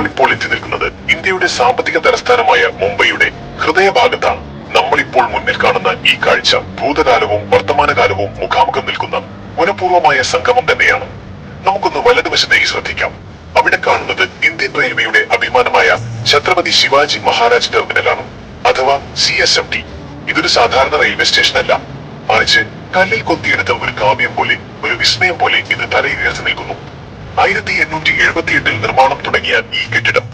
നമ്മളിപ്പോൾ എത്തി നിൽക്കുന്നത് ഇന്ത്യയുടെ സാമ്പത്തിക തലസ്ഥാനമായ മുംബൈയുടെ ഹൃദയഭാഗത്താണ്. നമ്മളിപ്പോൾ മുന്നിൽ കാണുന്ന ഈ കാഴ്ച ഭൂതകാലവും വർത്തമാനകാലവും മുഖാമുഖം നിൽക്കുന്ന മനപൂർവമായ സംഗമം തന്നെയാണ്. നമുക്കൊന്ന് വലതുവശത്തേക്ക് ശ്രദ്ധിക്കാം. അവിടെ കാണുന്നത് ഇന്ത്യൻ റെയിൽവേയുടെ അഭിമാനമായ ഛത്രപതി ശിവാജി മഹാരാജ് ടെർമിനലാണ് അഥവാ സി എസ് എം ടി. ഇതൊരു സാധാരണ റെയിൽവേ സ്റ്റേഷൻ അല്ല മറിച്ച് കല്ലിൽ കൊത്തിയെടുത്ത ഒരു കാവ്യം പോലെ ഒരു വിസ്മയം പോലെ ഇത് തലയുയർത്തി നിൽക്കുന്നു. ആയിരത്തി എണ്ണൂറ്റി എഴുപത്തി എട്ടിൽ നിർമ്മാണം തുടങ്ങിയ ഈ കെട്ടിടം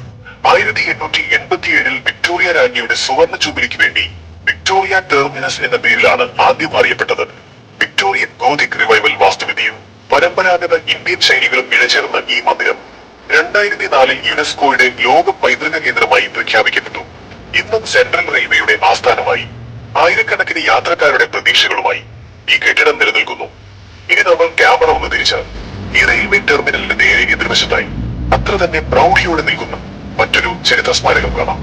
ആയിരത്തി എണ്ണൂറ്റി എൺപത്തി ഏഴിൽ വിക്ടോറിയ രാജ്ഞിയുടെ സുവർണ ജൂബിലിക്ക് വേണ്ടി വിക്ടോറിയ ടെർമിനസ് എന്ന പേരിലാണ് ആദ്യം അറിയപ്പെട്ടത്. വിക്ടോറിയൻ ഗോതിക് റിവൈവൽ വാസ്തുവിദ്യയും പരമ്പരാഗത ഇന്ത്യൻ ശൈലികളും ഇഴചേർന്ന ഈ മന്ദിരം രണ്ടായിരത്തി നാലിൽ യുനെസ്കോയുടെ ലോക പൈതൃക കേന്ദ്രമായി പ്രഖ്യാപിക്കപ്പെട്ടു. ഇന്നും സെൻട്രൽ റെയിൽവേയുടെ ആസ്ഥാനമായി ആയിരക്കണക്കിന് യാത്രക്കാരുടെ പ്രതീക്ഷകളുമായി ഈ കെട്ടിടം നിലനിൽക്കുന്നു. നേരെ എതിർവശത്തായി അത്ര തന്നെ പ്രൗഢിയോടെ നിൽക്കുന്ന മറ്റൊരു ചരിത്ര സ്മാരകം കാണാം.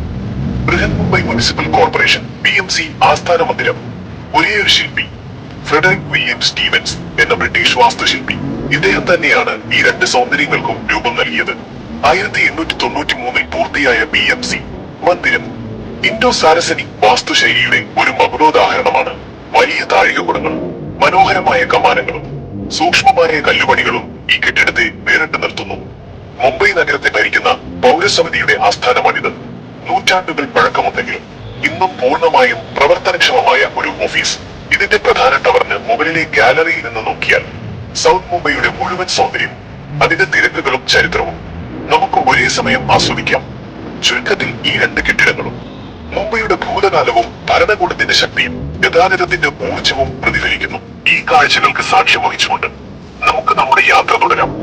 Brihan Mumbai municipal corporation B M C ആസ്ഥാന മന്ദിരം ഒരേ ഒരു ശില്പി ഫ്രെഡറിക് വില്യം സ്റ്റീവൻസ് എന്ന ബ്രിട്ടീഷ് വാസ്തുശില്പി. ഇദ്ദേഹം തന്നെയാണ് ഈ രണ്ട് സൗന്ദര്യങ്ങൾക്കും രൂപം നൽകിയത്. ആയിരത്തി എണ്ണൂറ്റി തൊണ്ണൂറ്റി മൂന്നിൽ പൂർത്തിയായ ബി എം സി മന്ദിരം ഇൻഡോ സാരസനിക് വാസ്തുശൈലിയുടെ ഒരു മകുടോദാഹരണമാണ് വലിയ താഴികക്കുടങ്ങളും മനോഹരമായ കമാനങ്ങളും സൂക്ഷ്മമായ കല്ലുപണികളും ഈ കെട്ടിടത്തെ പൗരസമിതിയുടെ ആസ്ഥാനമാണിത്. നൂറ്റാണ്ടുകൾ പഴക്കമുണ്ടെങ്കിലും ഇന്നും പൂർണമായും പ്രവർത്തനക്ഷമമായ ഒരു ഓഫീസ്. ഇതിന്റെ പ്രധാന ടവറിന് മുകളിലെ ഗാലറിയിൽ നിന്ന് നോക്കിയാൽ സൗത്ത് മുംബൈയുടെ മുഴുവൻ സൗന്ദര്യം അതിന്റെ തിരക്കുകളും ചരിത്രവും. നമുക്ക് ഒരേ സമയം ആസ്വദിക്കാം. ചുരുക്കത്തിൽ ഈ രണ്ട് കെട്ടിടങ്ങളും മുംബൈയുടെ ഭൂതകാലവും ഭരണകൂടത്തിന്റെ ശക്തിയും ഗതാഗതത്തിന്റെ ഊർജവും പ്രതിഫലിക്കുന്നു. ഈ കാഴ്ചകൾക്ക് സാക്ഷ്യം വഹിച്ചുകൊണ്ട് നമുക്ക് നമ്മുടെ യാത്ര തുടരാം.